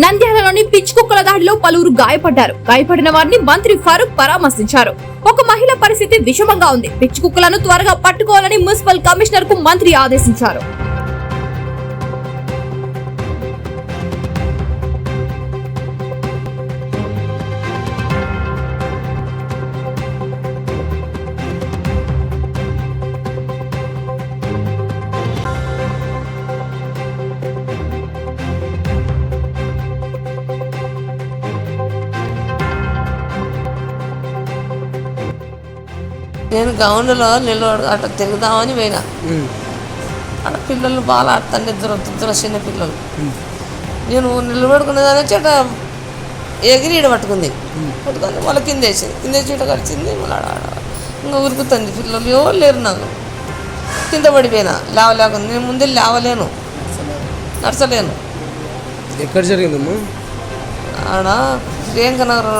నంద్యాలలోని పిచ్చి కుక్కల దాడిలో పలువురు గాయపడ్డారు. గాయపడిన వారిని మంత్రి ఫరూక్ పరామర్శించారు. ఒక మహిళ పరిస్థితి విషమంగా ఉంది. పిచ్చి కుక్కలను త్వరగా పట్టుకోవాలని మున్సిపల్ కమిషనర్కు మంత్రి ఆదేశించారు. నేను గౌన్లో నిలబడు అట్లా తిరుగుదామని పోయినా. అక్కడ పిల్లలు బాగా ఆడుతాండి ఇద్దరు ఇద్దరు చిన్న పిల్లలు. నేను నిలబడుకునేదాని వచ్చి అట్లా ఎగిరి ఈడ పట్టుకుంది. పట్టుకొని వాళ్ళ కింద వేసింది. కింద ఇట్లా కలిసింది మళ్ళీ ఇంకా ఉరుకుతుంది. పిల్లలు ఎవరు లేరు నాకు కింద పడిపోయినా. లేవలేకుండా నేను ముందే లేవలేను. నడచలేను. ఎక్కడ జరిగిందమ్మా? ఆడ ప్రియాంక నగర్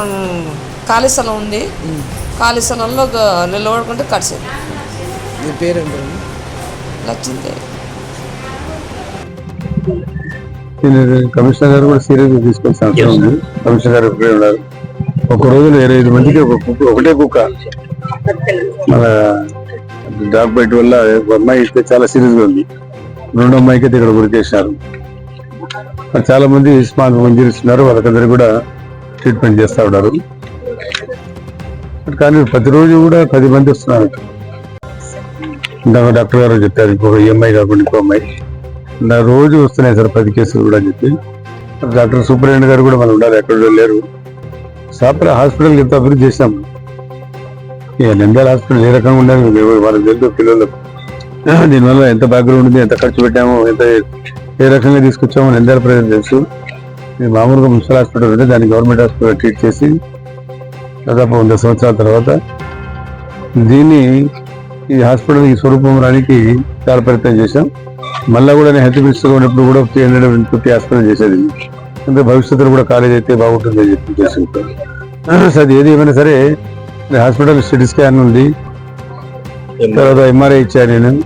ఖాళీ స్థలం ఉంది. ఖాళీ స్థలంలో గ- నిలబడుకుంటే కడిచింది నీ పేరేంటి? కమిషనర్ గారు కూడా సీరియస్గా తీసుకోవాల్సిన అవసరం ఉంది కమిషనర్ గారు ఇక్కడే ఉన్నారు? ఒక రోజులో ఇరవై ఐదు మందికి ఒక కుక్క ఒకటే కుక్క. మన డాగ్ బైట్ వల్ల ఒక అమ్మాయి అయితే చాలా సీరియస్గా ఉంది. రెండో అమ్మాయికి అయితే ఇక్కడ గురి చేసినారు మరి చాలా మంది స్మాల్ ఇంజరీస్ ఉన్నారు వాళ్ళకందరూ కూడా ట్రీట్మెంట్ చేస్తా ఉన్నారు. కానీ ప్రతిరోజు కూడా పది మంది వస్తున్నారు. ఇందాక డాక్టర్ గారు చెప్పారు ఇంకొక ఈఎంఐ కాకుండా ఇంకో అమ్మాయి నా రోజు వస్తున్నాయి సార్ పది కేసులు కూడా అని చెప్పి. డాక్టర్ సూపరింటెండెంట్ గారు కూడా మనం ఉండాలి ఎక్కడ లేరు. సాపర హాస్పిటల్ ఎంత అభివృద్ధి చేశాం ఇక నంద్యాల హాస్పిటల్ ఏ రకంగా ఉండాలి వాళ్ళకి తెలుసు పిల్లలకు దీనివల్ల ఎంత బ్యాక్గ్రౌండ్ ఉంది ఎంత ఖర్చు పెట్టామో ఎంత ఏ రకంగా తీసుకొచ్చామో నంద్యాల ప్రజలు తెలుసు మామూలుగా మున్సిపల్ హాస్పిటల్ ఉంటే దాన్ని గవర్నమెంట్ హాస్పిటల్ ట్రీట్ చేసి దాదాపు వంద సంవత్సరాల తర్వాత దీన్ని ఈ హాస్పిటల్ ఈ స్వరూపం రానికి చాలా ప్రయత్నం చేశాం. మళ్ళా కూడా నేను హెల్త్ మినిస్టర్ ఉన్నప్పుడు కూడా త్రీ హండ్రెడ్ ఫిఫ్టీ హాస్పిటల్ చేసేది. అంటే భవిష్యత్తులో కూడా కాలేజ్ అయితే బాగుంటుంది అని చెప్పి చేసుకుంటాను అది ఏది ఏమైనా సరే హాస్పిటల్ సిటీ స్కాన్ ఉంది. తర్వాత ఎంఆర్ఐ ఇచ్చాను నేను.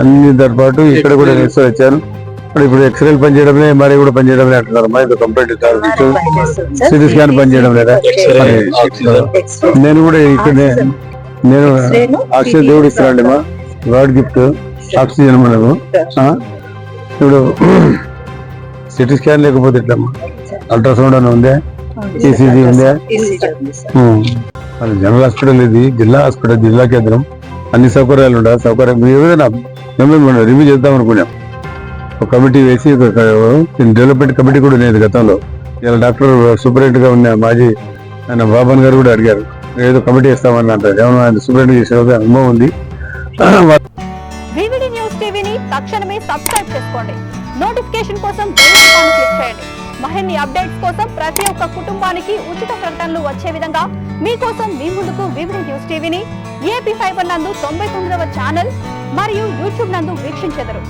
అన్ని దాని పాటు ఇక్కడ కూడా ఎక్స్రే ఇచ్చాను. మరి ఇప్పుడు ఎక్స్రేలు పనిచేయడం ఎంఆర్ఐ కూడా పనిచేయడం లేదు అంటున్నారు. అమ్మా ఇది కంప్లీట్ సిటీ స్కాన్ పనిచేయడం లేదా? మరి నేను కూడా ఇక్కడ నేను ఆక్సిజన్ దేవుడు ఇస్తున్నాడు మా గాడ్ గిఫ్ట్ ఆక్సిజన్ మనకు ఆ? ఇప్పుడు సిటీ స్కాన్ లేకపోతే ఎట్లమ్మా? అల్ట్రాసౌండ్ అని ఉందా? ఈసీజీ ఉందా. మన జనరల్ హాస్పిటల్ ఇది జిల్లా హాస్పిటల్ జిల్లా కేంద్రం. అన్ని సౌకర్యాలు ఉండాలి. సౌకర్యం మీరు ఏదైనా మేము రివ్యూ చేద్దాం అనుకున్నాం. ఒక కమిటీ వేసి ఒక డెవలప్మెంట్ కమిటీ కూడా ఉండేది గతంలో. ఇలా డాక్టర్ సూపరింట్గా ఉన్న మాజీ ఆయన బాబన్ గారు కూడా అడిగారు. ఏదో కమిటీ ఇస్తామని అంటారు. ఏమన్నా ఆయన సూపరింట్ చేసే అనుభవం ఉంది. న్యూస్ టీవీని తక్షణమే సబ్స్క్రైబ్ చేసుకోండి. నోటిఫికేషన్ కోసం క్లిక్ చేయండి. మరిన్ని అప్డేట్స్ కోసం ప్రతి ఒక్క కుటుంబానికి ఉచిత ప్రకటనలు వచ్చే విధంగా మీకోసం మీ ముందుకు వివిడి న్యూస్ టీవీని ఏపీ ఫైబర్ నందు తొంభై తొమ్మిదవ ఛానల్ మరియు యూట్యూబ్ నందు వీక్షించెదరు.